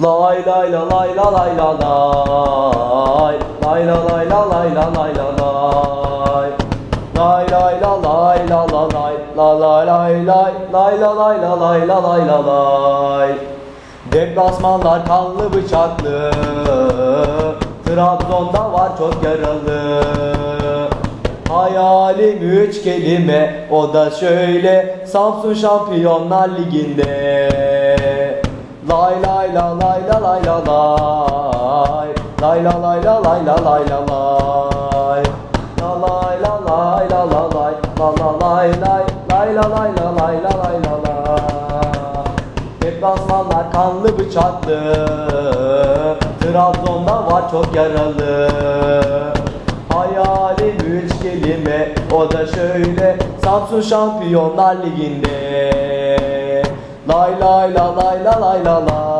Lay lay la lay la lay la lay Lay la lay la lay la lay la lay Lay lay la lay la la lay La lay lay lay Lay la lay la lay la lay la lay Deplasmanlar kanlı bıçaklı Trabzon'da var çok yaralı Hayalim üç kelime o da şöyle Samsun Şampiyonlar Ligi'nde Lay lay la lay la lay la lay Lay la lay la lay la lay la lay La lay la lay la la lay La la lay lay Lay la lay la lay la lay la lay Deplasmanlar kanlı bıçaklı. Trabzon'da var çok yaralı. Hayalim üç kelime o da şöyle. Samsun Şampiyonlar Ligi'nde. Lay lay la lay la lay la lay